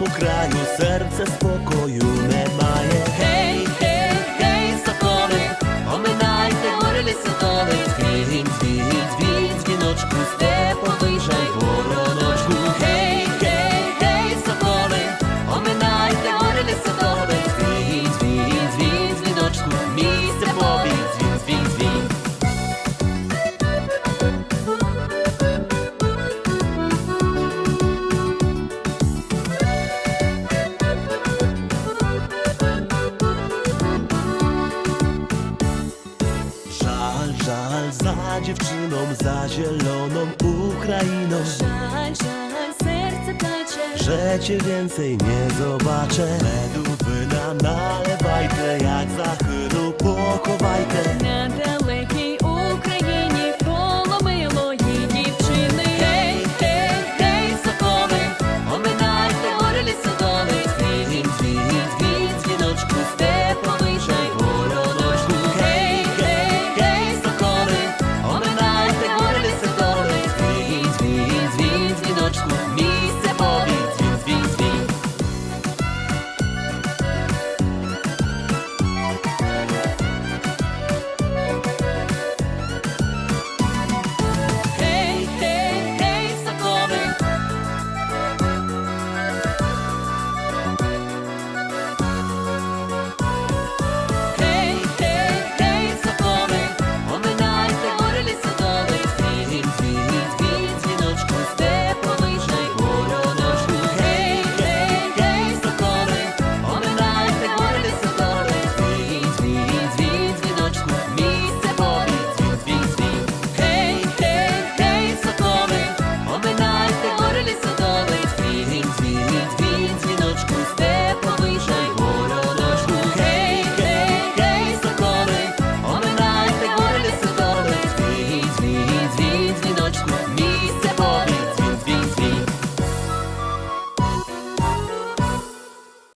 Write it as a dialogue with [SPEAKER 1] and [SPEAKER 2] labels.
[SPEAKER 1] тому краю серце спокою немає. żal za dziewczyną, za zieloną Ukrainą.
[SPEAKER 2] Żal, żal, serce placze
[SPEAKER 1] Że cię więcej nie zobaczę. Według wynalewaj te jak
[SPEAKER 2] za